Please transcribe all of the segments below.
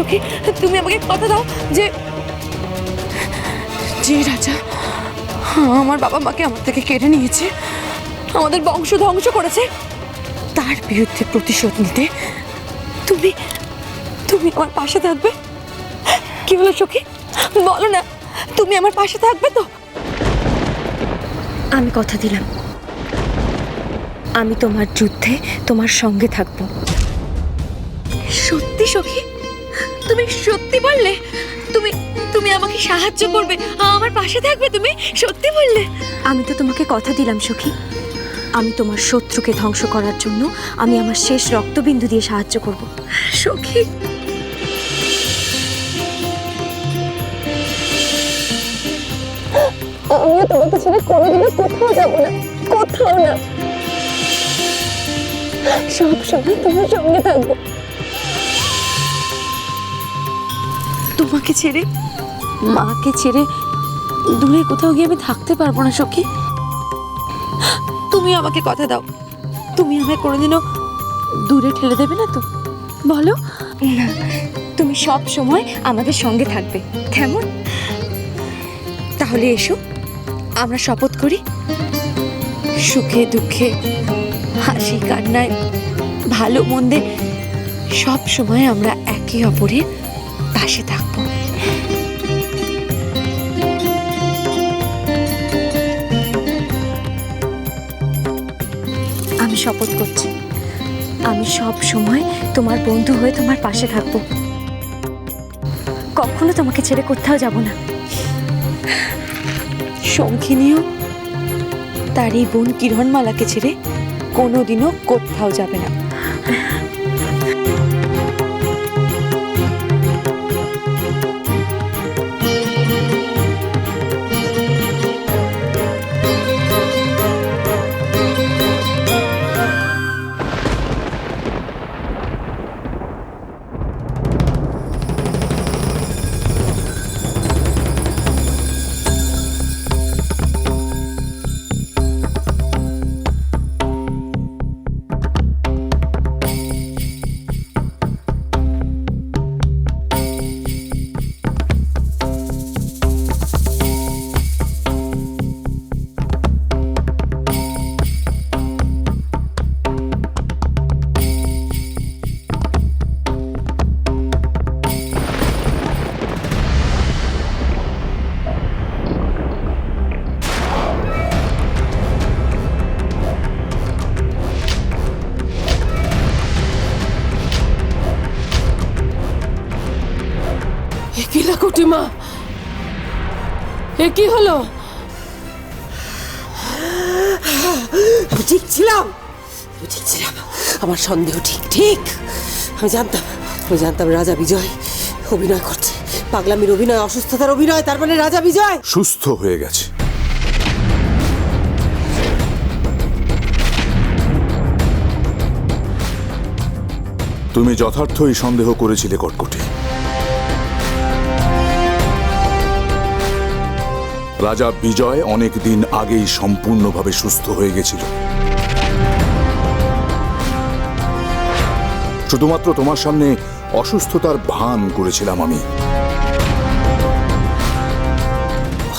সখী তুমি আমাকে কথা দাও যে যে রাজা আমার বাবা মাকে আমার থেকে কেড়ে নিয়েছে আমাদের বংশ ধ্বংস করেছে তার বিরুদ্ধে প্রতিশোধ নিতে তুমি তুমি আমার পাশে থাকবে? কি হলো সখী? বলো না তুমি আমার পাশে থাকবে তো? আমি কথা দিলাম। আমি তোমার যুদ্ধে তোমার সঙ্গে থাকব। সত্যি সখী? তুমি সত্যি বললে? তুমি তুমি আমাকে সাহায্য করবে। আমার পাশে থাকবে তুমি সত্যি বললে? আমি তো তোমাকে কথা দিলাম সখী। আমি তোমার শত্রুকে ধ্বংস করার জন্য আমি আমার শেষ রক্তবিন্দু দিয়ে সাহায্য করব। সখী। আমিও তোমাকে ছেড়ে কোনোদিনও কোথাও যাব না কোথাও না। সব সময় তোমার সঙ্গে থাকব। তোমাকে ছেড়ে, মাকে ছেড়ে দূরে কোথাও গিয়ে আমি থাকতে পারব না, সখী। তুমি আমাকে কথা দাও। তুমি আমায় কোনোদিনও দূরে ঠেলে দেবে না তো? বলো। না, তুমি সব সময় আমাদের সঙ্গে থাকবে, কেমন? তাহলে এসো, আমরা শপথ করি। সুখে দুঃখে, হাসি কান্নায়, ভালো মন্দে সব সময় আমরা একে অপরের পাশে থাকব। শপথ করছি। আমি সব সময় তোমার বন্ধু হয়ে তোমার পাশে থাকব। কখনো তোমাকে ছেড়ে কোথাও যাব না। শঙ্খিনীও তার এই বোন কিরণমালাকে ছেড়ে কোনোদিনও কোথাও যাবে না। এ কি হলো? আমি ঠিক ছিলাম। আমি ঠিক ছিলাম। আমার সন্দেহ ঠিক ঠিক। আমি জানতাম আমি জানতাম রাজা বিজয় অভিনয় করছে। পাগলামির অভিনয় অসুস্থতার অভিনয় তার মানে রাজা বিজয়। সুস্থ হয়ে গেছে। তুমি যথার্থই সন্দেহ করেছিলে কটকটি রাজা বিজয় অনেক দিন আগেই সম্পূর্ণভাবে সুস্থ হয়ে গেছিল। শুধুমাত্র তোমার সামনে অসুস্থতার ভান করেছিলাম আমি।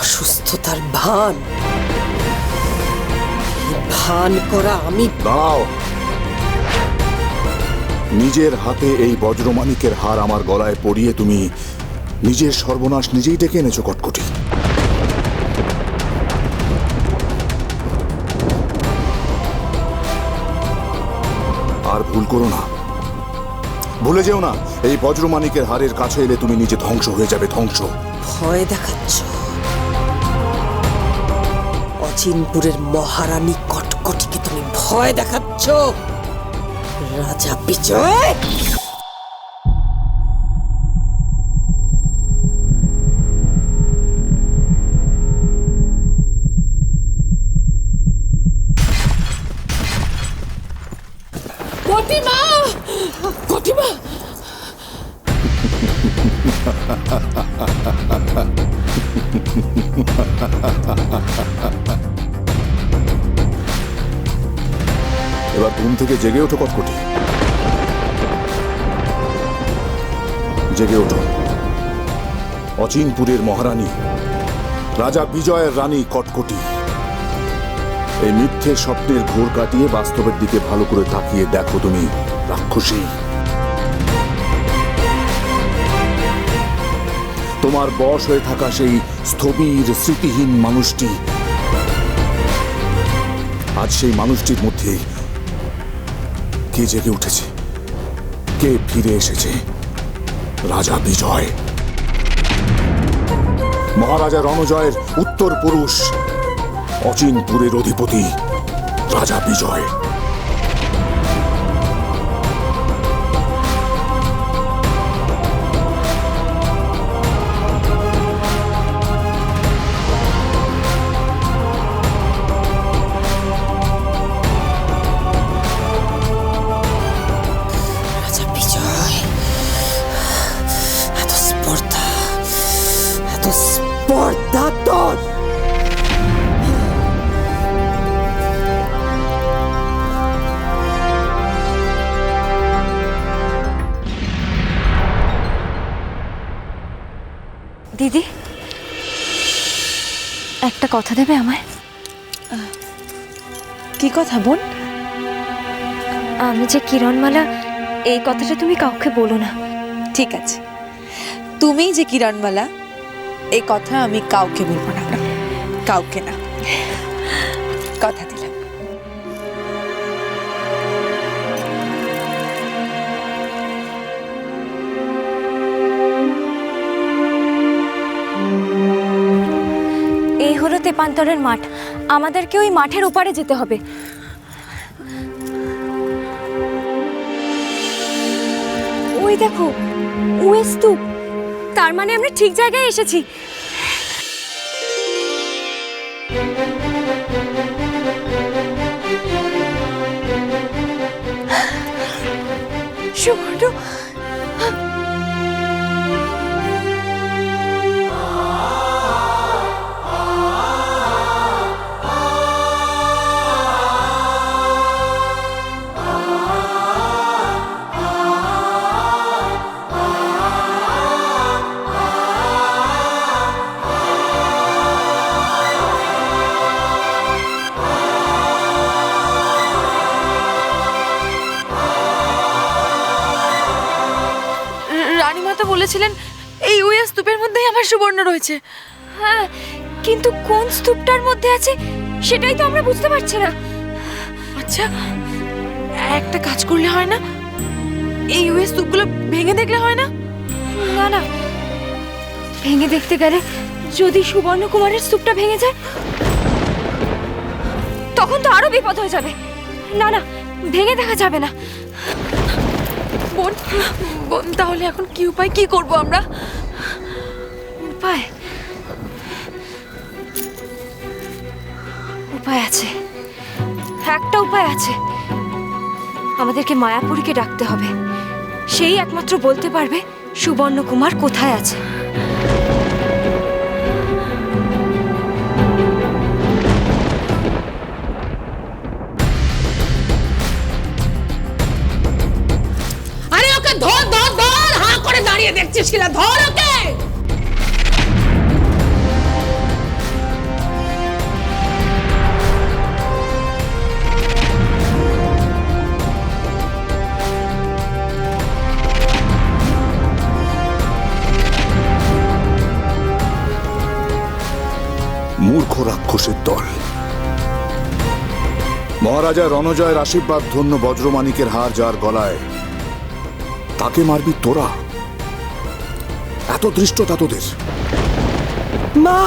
অসুস্থতার ভান? ভান করা আমি দাঁড়াও। নিজের হাতে এই বজ্রমানিকের হার আমার গলায় পরিয়ে তুমি নিজের সর্বনাশ নিজেই ডেকে এনেছো কটকটি। আর ভুল করো না। ভুলে যেও না, এই বজ্রমানিকের হারের কাছে এলে তুমি নিজে ধ্বংস হয়ে যাবে, ধ্বংস। ভয় দেখাচ্ছ। অচিনপুরের মহারানী কটকটিকে তুমি ভয় দেখাচ্ছ। রাজা বিজয়! এবার ঘুম থেকে জেগে ওঠো কটকটি। জেগে ওঠো। অচিনপুরের মহারানী, রাজা বিজয়ের রানী কটকটি, এই মিথ্যে স্বপ্নের ঘোর কাটিয়ে বাস্তবের দিকে ভালো করে তাকিয়ে দেখো তুমি। রাক্ষসী। তোমার বশ হয়ে থাকা সেই স্থবির, স্মৃতিহীন মানুষটি, আজ সেই মানুষটির মধ্যে কে জেগে উঠেছে? কে ফিরে এসেছে? রাজা বিজয়। মহারাজা রণজয়ের উত্তর পুরুষ, অচিনপুরের অধিপতি, রাজা বিজয়। কথা দেবে আমায়? কি কথা বোন? আমি যে কিরণমালা এই কথাটা তুমি কাউকে বলো না। ঠিক আছে। তুমি যে কিরণমালা এই কথা আমি কাউকে বলব না। কাউকে না। কথা তেপান্তরের মাঠ। আমাদেরকে ওই মাঠের ওপারে যেতে হবে। ওই দেখো, ওই স্তূপ। তার মানে আমরা ঠিক জায়গায় এসেছি। সুবর্ণ বলেছিলেন এই উইয়া স্তূপের মধ্যেই আমার সুবর্ণ রয়েছে। হ্যাঁ কিন্তু কোন স্তূপটার মধ্যে আছে সেটাই তো আমরা বুঝতে পারছি না। আচ্ছা একটা কাজ করলে হয় না? এই উইয়া স্তূপগুলো ভেঙে দেখলে হয় না? না না। ভেঙে দেখতে গেলে যদি সুবর্ণ কুমারের স্তূপটা ভেঙে যায় তখন তো আরও বিপদ হয়ে যাবে। না না ভেঙে দেখা যাবে না। বোন বোন, তাহলে এখন কি উপায়, কি করব আমরা? উপায়? উপায় আছে। একটা উপায় আছে। আমাদেরকে মায়াপুরীকে ডাকতে হবে। সেই একমাত্র বলতে পারবে সুবর্ণ কুমার কোথায় আছে। দাঁড়িয়ে দেখছিস কিনা? ধর ওকে! মূর্খ রাক্ষসের দল। মহারাজা রণজয়ের আশীর্বাদ ধন্য বজ্রমানিকের হার যার গলায়, তাকে মারবি তোরা। এত দৃষ্টতা তোদের? মা!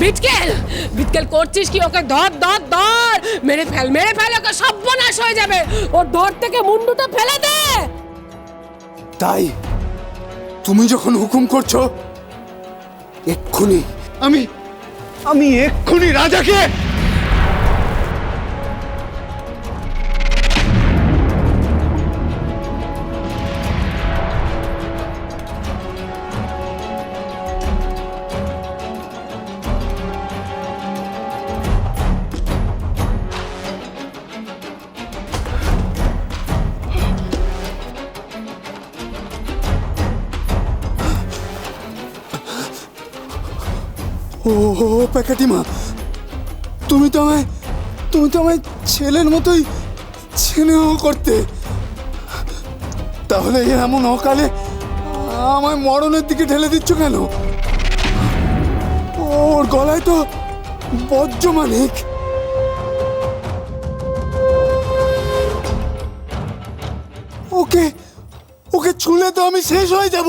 বিটকেল! বিটকেল করছিস কি ওকে? ধর ধর ধর! মেরে ফেল মেরে ফেল ওকে সর্বনাশ হয়ে যাবে। ওর ধর থেকে মুন্ডুটা ফেলে দে! তাই তুমি যখন হুকুম করছ এক্ষুনি আমি আমি এক্ষুনি রাজাকে প্যাকাটিমা তুমি তো আমায়, তুমি তো আমায় ছেলের মতোই ছেলেও করতে। তাহলে এমন অকালে আমায় মরণের দিকে ঠেলে দিচ্ছ কেন? ওর গলায় তো বজ্র মানিক। ওকে ওকে ছুলে তো আমি শেষ হয়ে যাব।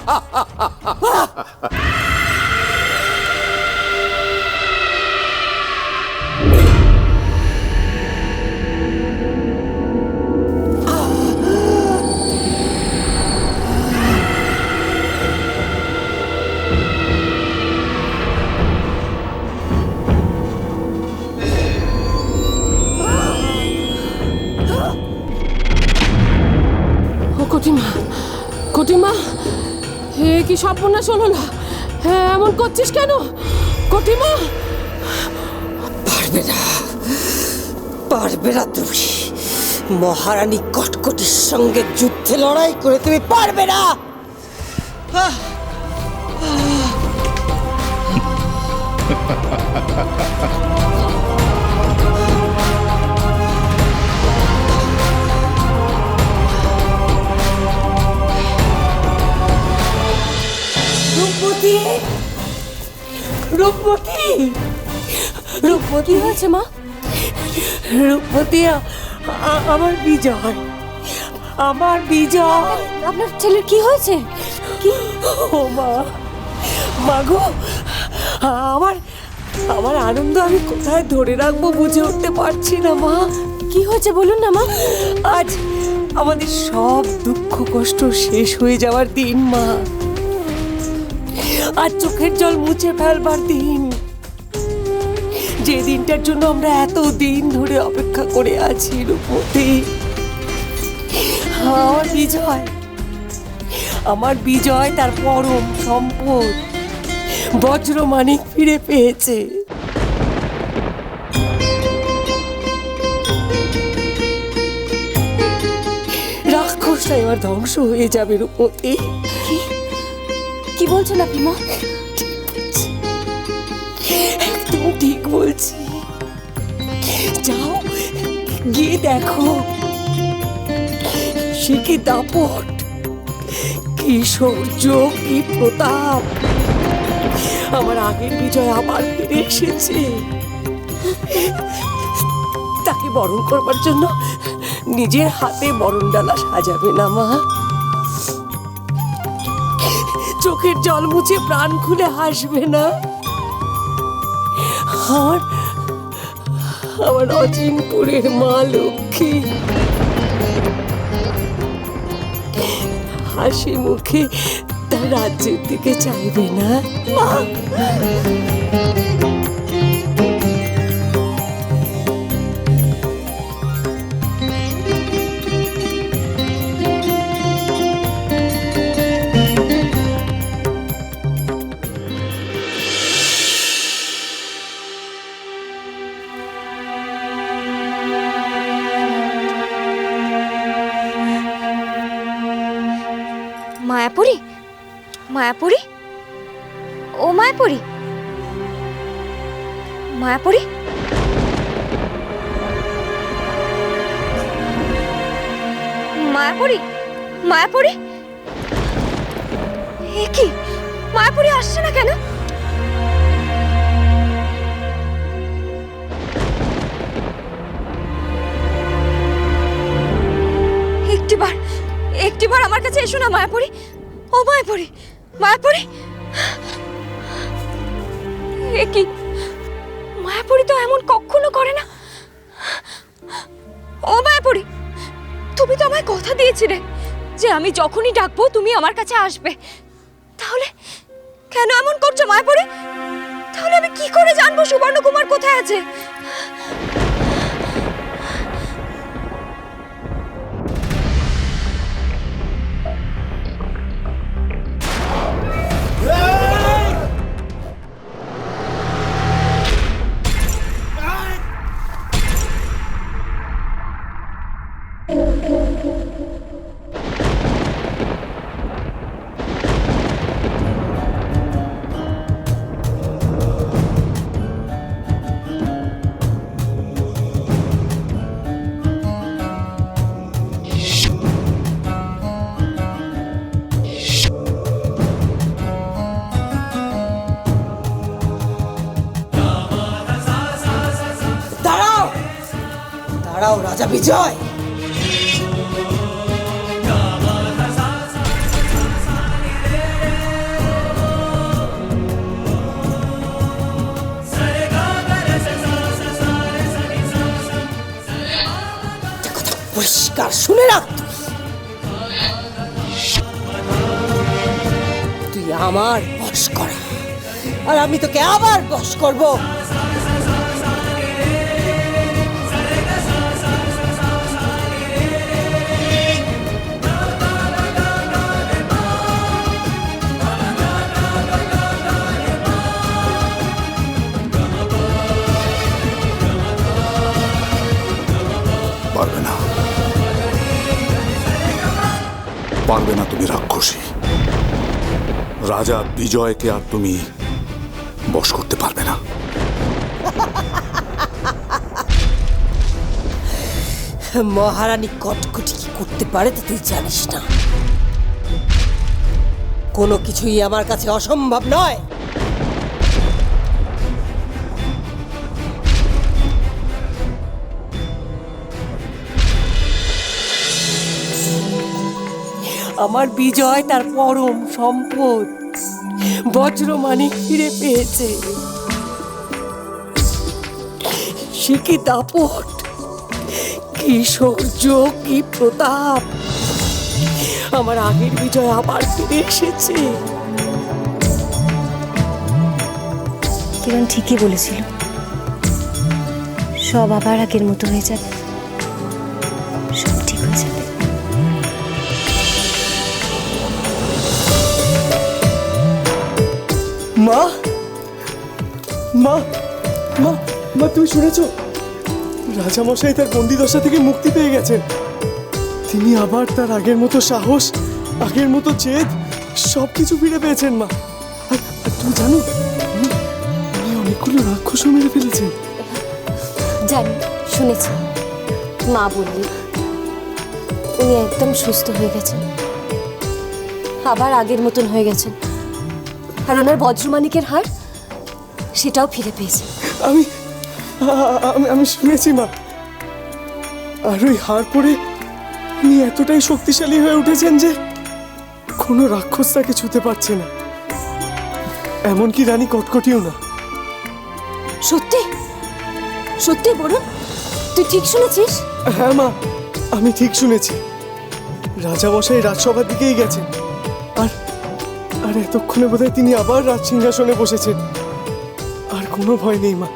সর্বনাশ হলো না। হ্যাঁ এমন করছিস কেন? কটিমা পারবে না। পারবে না তুমি। মহারানী কটকটির সঙ্গে যুদ্ধে লড়াই করে তুমি পারবে না। আহ! রূপমতি রূপমতি হয়েছে মা। রূপমতি আমার বিজয়। আমার বিজয়। আপনার ছেলের কি হয়েছে? কি? ও মা মাগো আমার আমার আনন্দ আমি কোথায় ধরে রাখব বুঝে উঠতে পারছি না মা। কি হয়েছে বলুন না মা। আজ আমাদের সব দুঃখ কষ্ট শেষ হয়ে যাওয়ার দিন মা। আজ চোখের জল মুছে ফেলবার দিন। যে দিনটার জন্য আমরা এত দিন ধরে অপেক্ষা করে আছি রূপমতি আমার বিজয় আমার বিজয় তার পরম সম্পদ। বজ্রমানিক ফিরে পেয়েছে। রাক্ষসটা এবার ধ্বংস হয়ে যাবে রূপমতি কি বলছেন আপনি, মা? একদম ঠিক বলছি। যাও, গিয়ে দেখো। সে কি দাপট? কি সৌর্য, কি প্রতাপ? আমার আগের বিজয় আবার ফিরে এসেছে। তাকে বরণ করবার জন্য নিজের হাতে বরণ ডালা সাজাবে না, মা। চোখের জল মুছে প্রাণ খুলে হাসবে না। আমার আমার অচিনপুরের মা লক্ষ্মী। হাসি মুখে তার রাজ্যের দিকে চাইবে না। মা! মায়াপুরী? ও মায়াপুরি? মায়াপুরি? মায়াপুরি? মায়াপুরি? এ কি? মায়াপুরি আসছে না কেন? একটিবার একটিবার আমার কাছে এসো না মায়াপুরি। ও মায়াপুরী মায়াপুরী? এ কি? মায়াপুরী তো এমন কখনো করে না। ও মায়াপুরী, তুমি তো আমায় কথা দিয়েছিলে যে আমি যখনই ডাকবো তুমি আমার কাছে আসবে। তাহলে কেন এমন করছ মায়াপুরী? তাহলে আমি কি করে জানব সুবর্ণকুমার কোথায় আছে? দাঁড়াও রাজা বিজয় পরিষ্কার, শুনে রাখ তুই। আমার বশ করা, আর আমি তোকে আবার বশ করব পারবে না তুমি রাক্ষসী। রাজা বিজয়কে আর তুমি বশ করতে পারবে না। মহারানী কটকটি কি করতে পারে তা তুই জানিস না। কোনো কিছুই আমার কাছে অসম্ভব নয়। আমার বিজয় তার পরম সম্পদ। বজ্রমানিক ফিরে পেয়েছে। সে কি দাপট? কি সৌর্য, কি প্রতাপ? আমার আগের বিজয় আবার ফিরে এসেছে। কিরণ ঠিকই বলেছিল। সব আবার আগের মতো হয়ে যাবে। মা। মা মা মা, তুমি শুনেছো? রাজামশাই তার বন্দিদশা থেকে মুক্তি পেয়ে গেছেন। তিনি আবার তার আগের মতো সাহস, আগের মতো জেদ সব কিছু ফিরে পেয়েছেন, মা। আর তুমি জানো উনি অনেকগুলো রাক্ষসও মেরে ফেলেছেন। জানি, শুনেছি। মা বললি উনি একদম সুস্থ হয়ে গেছেন। আবার আগের মতন হয়ে গেছেন। আর ওনার বজ্রমানিকের হার সেটাও ফিরে পেয়েছে। আমি আমি আমি শুনেছি মা। আর ওই হার পরে উনি এতটাই শক্তিশালী হয়ে উঠেছেন যে কোনো রাক্ষস তাকে ছুতে পারছে না। এমনকি রানী কটকটিও না। সত্যি? সত্যি বলুন তুই ঠিক শুনেছিস? হ্যাঁ মা আমি ঠিক শুনেছি। রাজামশাই রাজসভার দিকেই গেছেন। আর এতক্ষণে বোধহয় তিনি আবার রাজ সিংহাসনে বসেছেন। আর কোনো ভয় নেই, মা।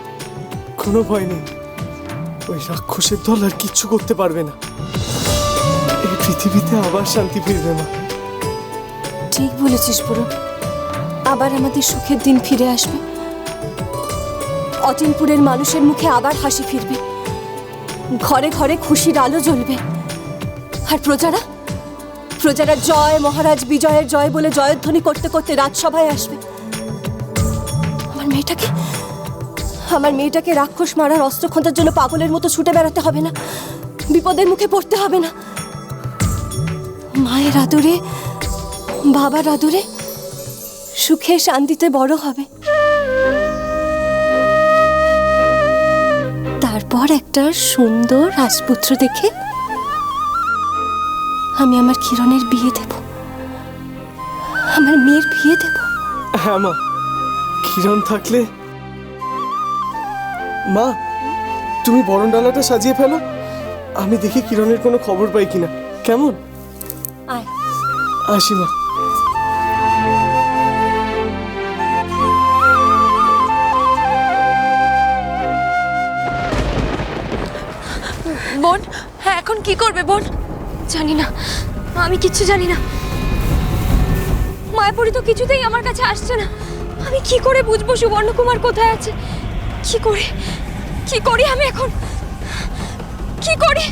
কোনো ভয় নেই। ওই রাক্ষসের দল আর কিচ্ছু করতে পারবে না। এই পৃথিবীতে আবার শান্তি ফিরবে, মা। ঠিক বলেছিস বরুণ আবার আমাদের সুখের দিন ফিরে আসবে। অচিনপুরের মানুষের মুখে আবার হাসি ফিরবে। ঘরে ঘরে খুশির আলো জ্বলবে। আর প্রজারা? প্রজারা জয়, মহারাজ বিজয়ের জয় বলে জয়ধ্বনি করতে করতে রাজসভায় আসবে। আমার মেয়েটাকে আমার মেয়েটাকে রাক্ষস মারার অস্ত্র খোঁজার জন্য পাগলের মতো ছুটে বেড়াতে হবে না। বিপদের মুখে পড়তে হবে না। মায়ের আদরে, বাবার আদরে সুখে শান্তিতে বড় হবে। তারপর একটা সুন্দর রাজপুত্র দেখে আমি আমার কিরণের বিয়ে দেব। আমার মেয়ের বিয়ে দেব। হ্যাঁ মা। কিরণ থাকলে? মা তুমি বরণ ডালাটা সাজিয়ে ফেলো। আমি দেখি কিরণের কোনো খবর পাই কিনা। কেমন? আয়। আসি মা। বোন হ্যাঁ এখন কি করবে বোন? জানি না আমি কিচ্ছু জানি না মায়াপুরি তো কিছুতেই আমার কাছে আসছে না। আমি কি করে বুঝব সুবর্ণকুমার কোথায় আছে? কি করে? কি করি আমি এখন? কি করি?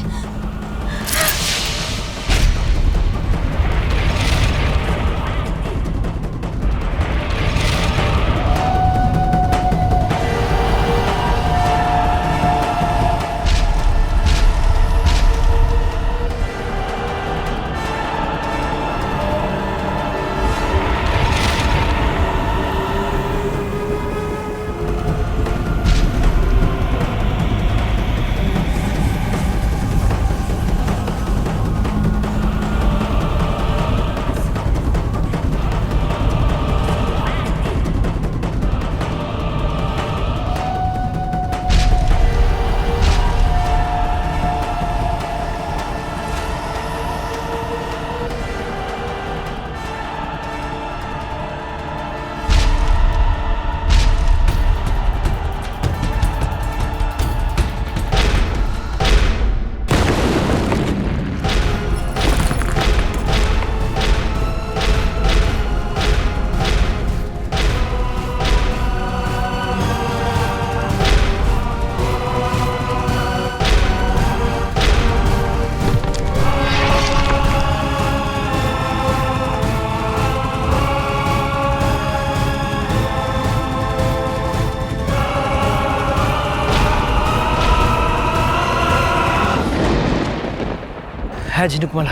হ্যাঁ ঝিনুকমালা।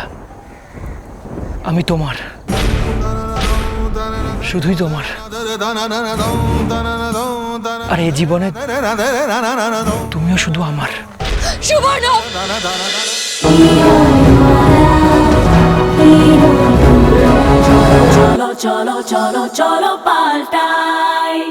আমি তোমার। শুধুই তোমার। আর এই জীবনে তুমিও শুধু আমার। cholo, cholo, cholo, cholo, paltai.